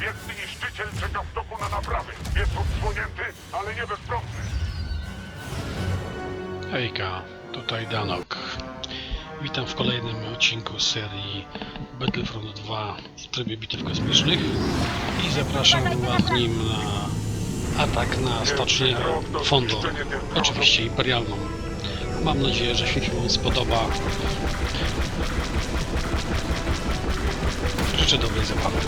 Wielki niszczyciel czeka w doku na naprawy. Jest odsłonięty, ale nie bezbromny. Hejka, tutaj Danok. Witam w kolejnym odcinku serii Battlefront 2 w trybie bitew kosmicznych i zapraszam Was w nim na atak na stocznię Fondor, oczywiście imperialną. Mam nadzieję, że się Wam spodoba. Życzę dobrej zabawy.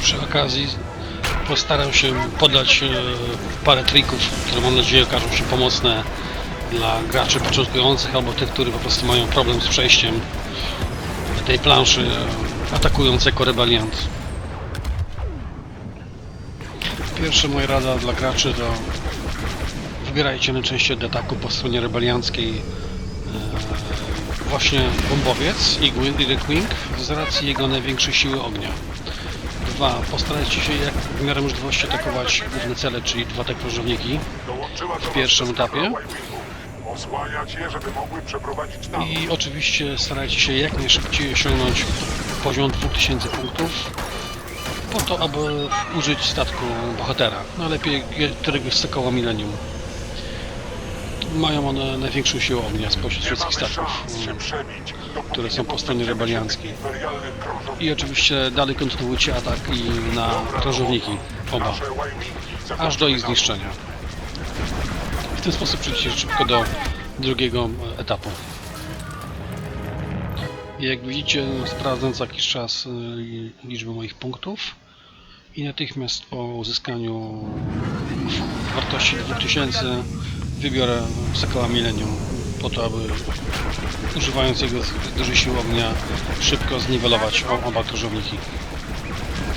Przy okazji postaram się podać e, parę trików, które mam nadzieję okażą się pomocne dla graczy początkujących albo tych, którzy po prostu mają problem z przejściem tej planszy e, atakując jako rebeliant. Pierwsza moja rada dla graczy to wybierajcie najczęściej od ataku po stronie rebelianckiej właśnie bombowiec Igwin Direct Wing z racji jego największej siły ognia. Dwa, postarajcie się jak w miarę możliwości atakować główne cele, czyli dwa te krążowniki. W pierwszym etapie. I oczywiście starajcie się jak najszybciej osiągnąć poziom 2000 punktów po to, aby użyć statku bohatera. Najlepiej któregoś z Sokoła Millennium. Mają one największą siłę ognia spośród wszystkich statków, które są po stronie rebelianckiej. I oczywiście dalej kontynuujcie atak i na krążowniki, oba, aż do ich zniszczenia. W ten sposób przejdziecie szybko do drugiego e, etapu. Jak widzicie, sprawdzam co jakiś czas y, liczbę moich punktów i natychmiast po uzyskaniu wartości 2000 wybiorę Sokoła Millennium po to, aby używając jego dużej siły ognia szybko zniwelować oba krążowniki.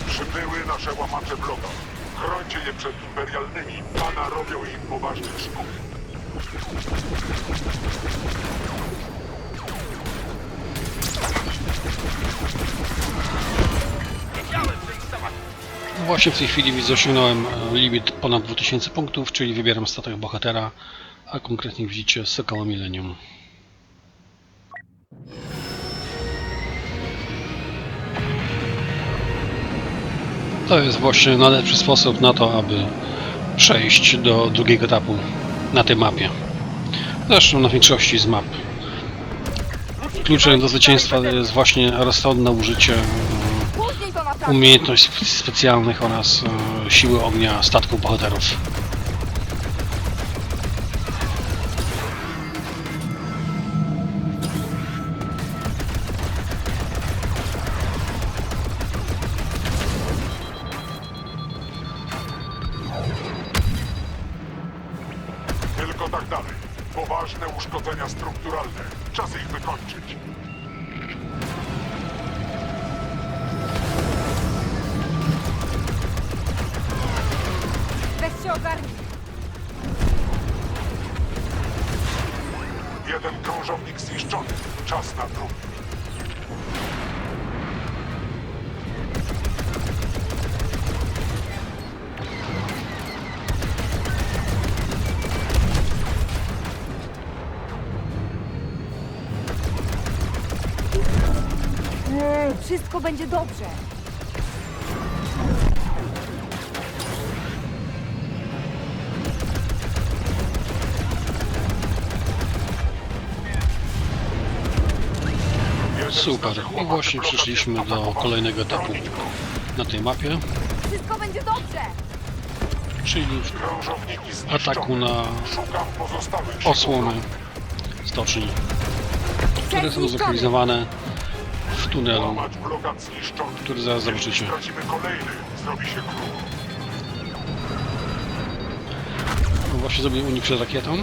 Przybyły nasze łamacze bloga. Chrońcie je przed imperialnymi. Pana robią im poważnych szkód. Właśnie w tej chwili osiągnąłem e, limit ponad 2000 punktów, czyli wybieram statek bohatera, a konkretnie widzicie Sokoła Millennium. To jest właśnie najlepszy sposób na to, aby przejść do drugiego etapu na tej mapie. Zresztą na większości z map. Kluczem do zwycięstwa jest właśnie rozsądne użycie umiejętności specjalnych oraz e, siły ognia statków bohaterów. Tylko tak dalej. Poważne uszkodzenia strukturalne. Czas ich wykończyć. Ogarnij. Jeden krążownik zniszczony. Czas na drugi. Wszystko będzie dobrze. Super. I właśnie przyszliśmy do kolejnego etapu na tej mapie, Wszystko będzie dobrze. czyli ataku na osłony stoczni, które są zlokalizowane w tunelu. Który zaraz zobaczycie. No Właśnie zrobię unik przed rakietą.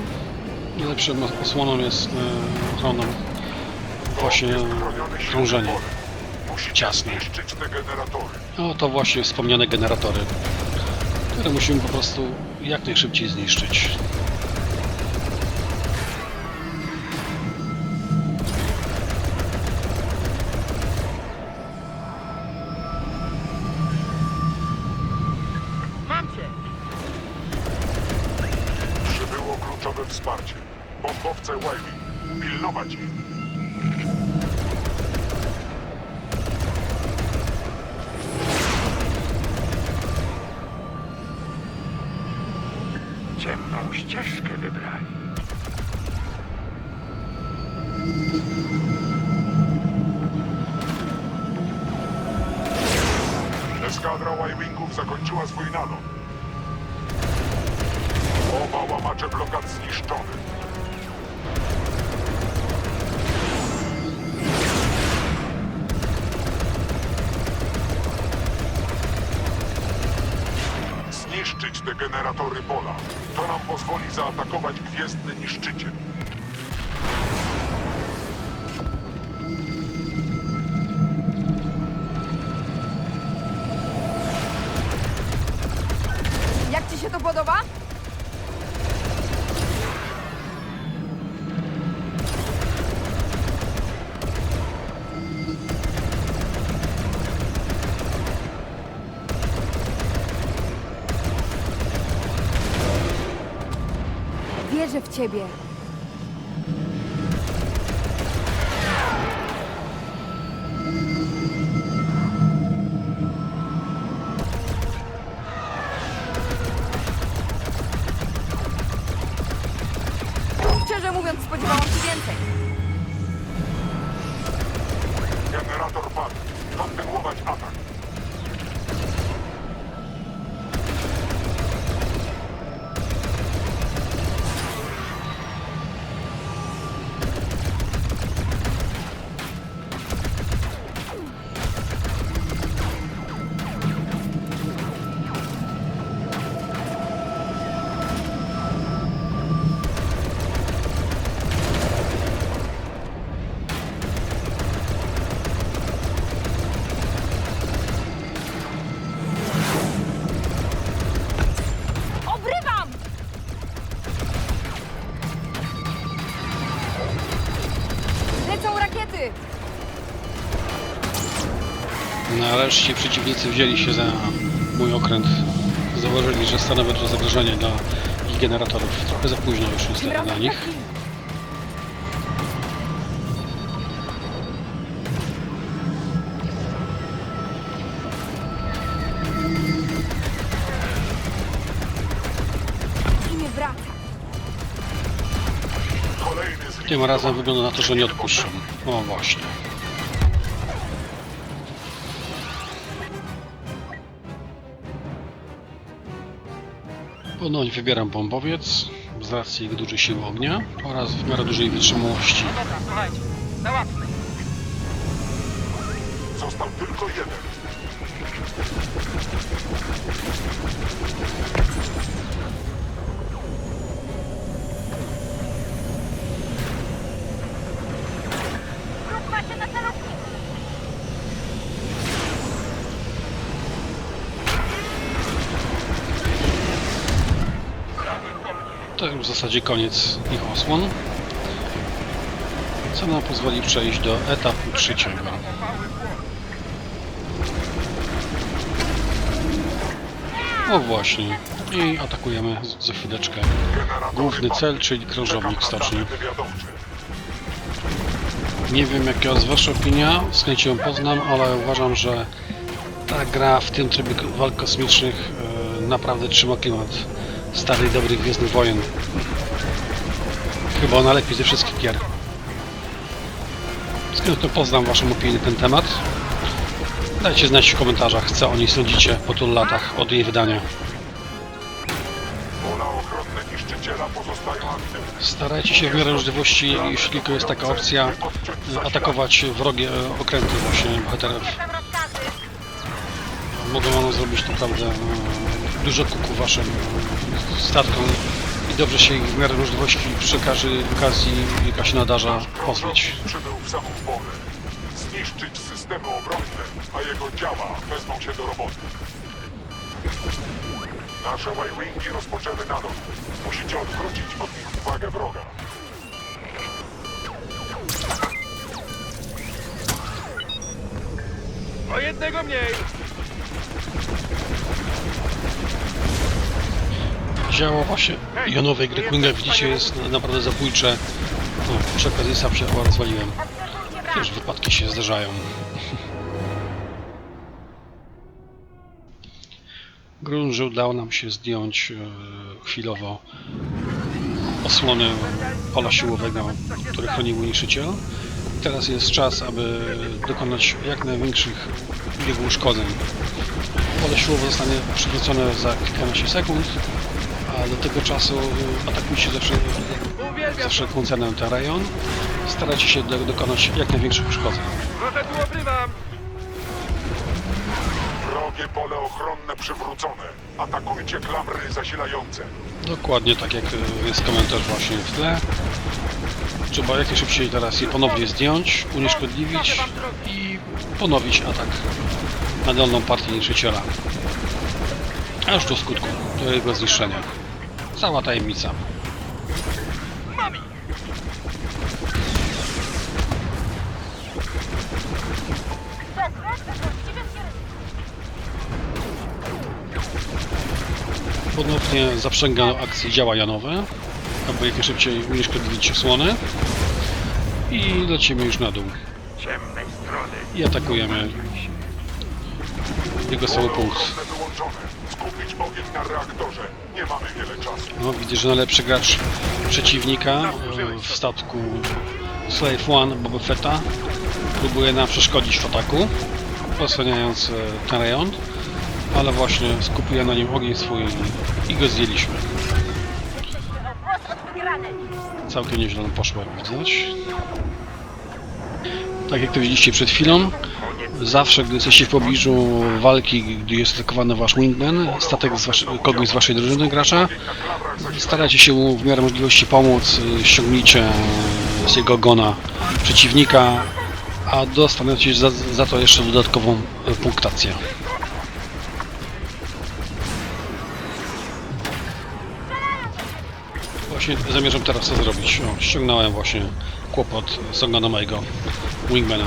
Najlepszą osłoną jest e, ochroną właśnie krążenie. Ciasne. No to właśnie wspomniane generatory, które musimy po prostu jak najszybciej zniszczyć. Przybyło kluczowe wsparcie. Bombowce Waving. Pilnować ich. Zakończyła swój nalot. Oba łamacze blokad zniszczone. Zniszczyć te generatory pola. To nam pozwoli zaatakować gwiezdny niszczyciel. Wierzę w ciebie. Szczerze mówiąc, spodziewałam się więcej. Nareszcie przeciwnicy wzięli się za mój okręt. Zauważyli, że stanowi to zagrożenie dla ich generatorów. Trochę za późno już niestety na razem nich. Tym razem wygląda na to, że nie odpuszczą. O właśnie. Ponownie wybieram bombowiec z racji jego dużej siły ognia oraz w miarę dużej wytrzymałości. No dobra, słuchajcie. Załatwmy. Został tylko jeden. W zasadzie koniec ich osłon. Co nam pozwoli przejść do etapu trzeciego. O właśnie. I atakujemy za chwileczkę główny cel, czyli krążownik stoczni. Nie wiem jaka jest wasza opinia, z chęcią poznam, ale uważam, że ta gra w tym trybie walk kosmicznych e, naprawdę trzyma klimat starych, dobrych Gwiezdnych Wojen. Chyba ona lepiej ze wszystkich gier. Z chęcią poznam waszą opinię na ten temat. Dajcie znać w komentarzach, co o niej sądzicie po tylu latach od jej wydania. Starajcie się w miarę możliwości, jeśli tylko jest taka opcja, atakować wrogie okręty właśnie bohaterów. Mogą one zrobić naprawdę e, dużo kuku waszym statkom i dobrze się ich w miarę możliwości przy każdej okazji, jaka się nadarza, pozbyć. Przybył w porę. Zniszczyć systemy obronne, a jego działa wezmą się do roboty. Nasze Y-Wingi rozpoczęły nalot. Musicie odwrócić od nich uwagę wroga. O jednego mniej. Działo właśnie jonowej gry Queen'a, widzicie, jest na- naprawdę zabójcze. O, się chyba rozwaliłem. Też wypadki się zdarzają. Grun, że udało nam się zdjąć e, chwilowo osłony pola siłowego, które chronił niszczyciel. Teraz jest czas, aby dokonać jak największych jego uszkodzeń. Pole siłowe zostanie przywrócone za kilkanaście sekund, a do tego czasu atakujcie zawsze, zawsze koncernem ten rejon. Starajcie się do, dokonać jak największych uszkodzeń. Tu obrywam. Wrogie pole ochronne przywrócone. Atakujcie klamry zasilające. Dokładnie tak jak y, jest komentarz właśnie w tle. Trzeba jak najszybciej teraz je ponownie zdjąć, unieszkodliwić i ponowić atak na dolną partię niszczyciela. Aż do skutku, do jego zniszczenia. Cała tajemnica. Ponownie zaprzęgano akcje działaniowe, aby jak najszybciej unieszkodliwić osłonę. I lecimy już na dół. I atakujemy jego cały punkt. Skupić ogień na reaktorze. Nie mamy wiele czasu. No, widzę, że najlepszy gracz przeciwnika e, w statku Slave One Boba Fetta próbuje nam przeszkodzić w ataku, osłaniając e, ten rejon, ale właśnie skupuje na nim ogień swój i go zdjęliśmy. Całkiem nieźle nam poszło, jak widać. Tak jak to widzieliście przed chwilą, zawsze gdy jesteście w pobliżu walki, gdy jest atakowany wasz wingman, statek z wasz, kogoś z waszej drużyny gracza. Starajcie się mu w miarę możliwości pomóc, y, ściągnijcie z jego gona przeciwnika, a dostaniecie za, za to jeszcze dodatkową punktację. Właśnie zamierzam teraz to zrobić. O, ściągnąłem właśnie kłopot z mojego wingmana.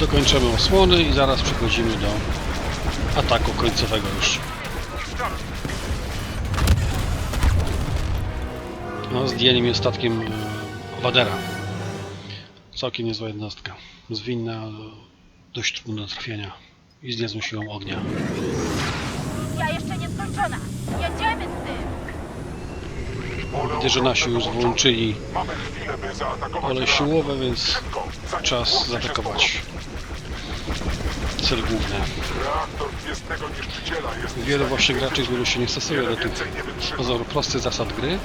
Dokończymy osłony i zaraz przechodzimy do ataku końcowego już. No, zdjęli mnie statkiem e, Wadera. Całkiem niezła jednostka. Zwinna, dość trudna do trafienia. I z niezłą siłą ognia. Misja jeszcze nie skończona. Jedziemy z tym. Widzę, że nasi już włączyli pole siłowe, więc czas zaatakować. Cel główny. Reaktor gwiezdnego niszczyciela jest Wielu właśnie graczy z wielu się nie stosuje do tych pozoru prostych zasad gry.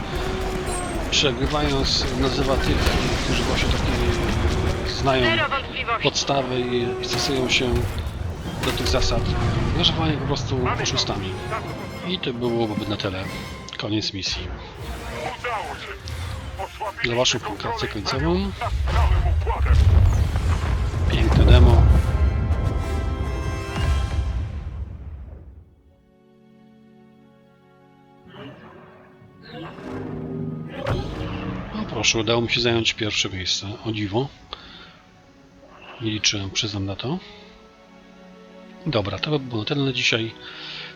Przegrywając nazywa tych, którzy właśnie takie znają podstawy i stosują się do tych zasad, nazywanie po prostu oszustami. I to byłoby na tyle. Koniec misji. Za waszą punktację końcową. układem. Piękne demo. Proszę, udało mi się zająć pierwsze miejsce. O dziwo. Nie liczyłem, przyznam na to. Dobra, to by było na tyle na dzisiaj.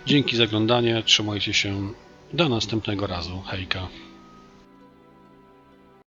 Dzięki za oglądanie. Trzymajcie się. Do następnego razu. Hejka.